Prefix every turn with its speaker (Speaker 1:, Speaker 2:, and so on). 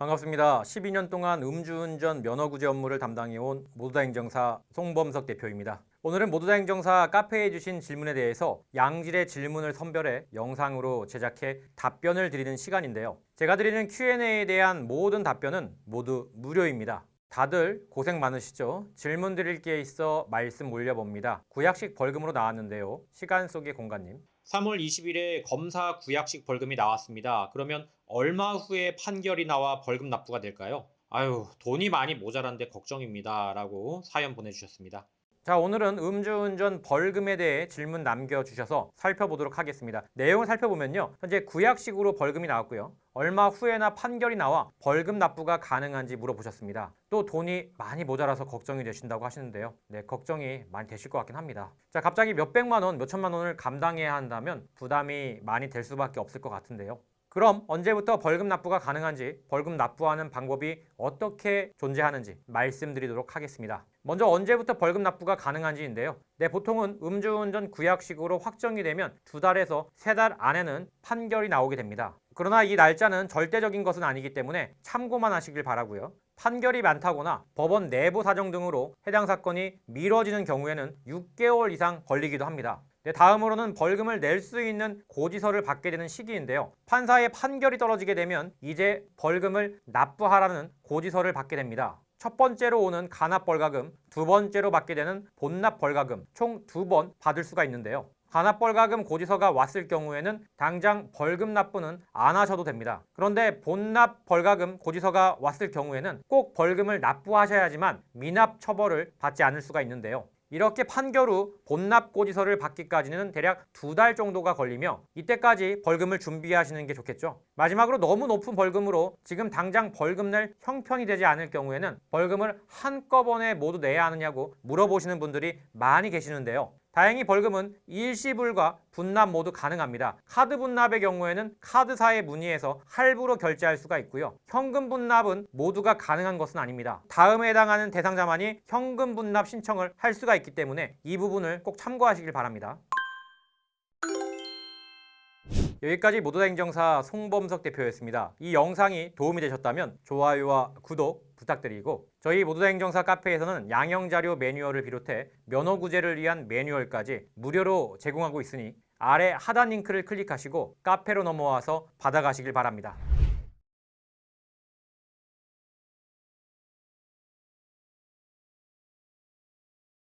Speaker 1: 반갑습니다. 12년 동안 음주운전 면허구제 업무를 담당해온 모두다 행정사 송범석 대표입니다. 오늘은 모두다 행정사 카페에 주신 질문에 대해서 양질의 질문을 선별해 영상으로 제작해 답변을 드리는 시간인데요. 제가 드리는 Q&A에 대한 모든 답변은 모두 무료입니다. 다들 고생 많으시죠? 질문 드릴 게 있어 말씀 올려봅니다. 구약식 벌금으로 나왔는데요. 시간 속의 공간님. 3월 20일에 검사 구약식 벌금이 나왔습니다. 그러면 얼마 후에 판결이 나와 벌금 납부가 될까요? 아유, 돈이 많이 모자란데 걱정입니다. 라고 사연 보내주셨습니다. 자, 오늘은 음주운전 벌금에 대해 질문 남겨주셔서 살펴보도록 하겠습니다. 내용을 살펴보면요. 현재 구약식으로 벌금이 나왔고요. 얼마 후에나 판결이 나와 벌금 납부가 가능한지 물어보셨습니다. 또 돈이 많이 모자라서 걱정이 되신다고 하시는데요. 네, 걱정이 많이 되실 것 같긴 합니다. 자, 갑자기 몇백만 원, 몇천만 원을 감당해야 한다면 부담이 많이 될 수밖에 없을 것 같은데요. 그럼 언제부터 벌금 납부가 가능한지, 벌금 납부하는 방법이 어떻게 존재하는지 말씀드리도록 하겠습니다. 먼저 언제부터 벌금 납부가 가능한지인데요. 네, 보통은 음주운전 구약식으로 확정이 되면 두 달에서 세 달 안에는 판결이 나오게 됩니다. 그러나 이 날짜는 절대적인 것은 아니기 때문에 참고만 하시길 바라고요. 판결이 많다거나 법원 내부 사정 등으로 해당 사건이 미뤄지는 경우에는 6개월 이상 걸리기도 합니다. 네, 다음으로는 벌금을 낼 수 있는 고지서를 받게 되는 시기인데요. 판사의 판결이 떨어지게 되면 이제 벌금을 납부하라는 고지서를 받게 됩니다. 첫 번째로 오는 간합벌가금, 두 번째로 받게 되는 본납 벌가금 총 두 번 받을 수가 있는데요. 간합벌가금 고지서가 왔을 경우에는 당장 벌금 납부는 안 하셔도 됩니다. 그런데 본납 벌가금 고지서가 왔을 경우에는 꼭 벌금을 납부하셔야지만 미납 처벌을 받지 않을 수가 있는데요. 이렇게 판결 후 본납 고지서를 받기까지는 대략 두 달 정도가 걸리며 이때까지 벌금을 준비하시는 게 좋겠죠. 마지막으로 너무 높은 벌금으로 지금 당장 벌금 낼 형편이 되지 않을 경우에는 벌금을 한꺼번에 모두 내야 하느냐고 물어보시는 분들이 많이 계시는데요. 다행히 벌금은 일시불과 분납 모두 가능합니다. 카드 분납의 경우에는 카드사에 문의해서 할부로 결제할 수가 있고요. 현금 분납은 모두가 가능한 것은 아닙니다. 다음에 해당하는 대상자만이 현금 분납 신청을 할 수가 있기 때문에 이 부분을 꼭 참고하시길 바랍니다. 여기까지 모두다 행정사 송범석 대표였습니다. 이 영상이 도움이 되셨다면 좋아요와 구독 부탁드리고 저희 모두다 행정사 카페에서는 양형자료 매뉴얼을 비롯해 면허구제를 위한 매뉴얼까지 무료로 제공하고 있으니 아래 하단 링크를 클릭하시고 카페로 넘어와서 받아가시길 바랍니다.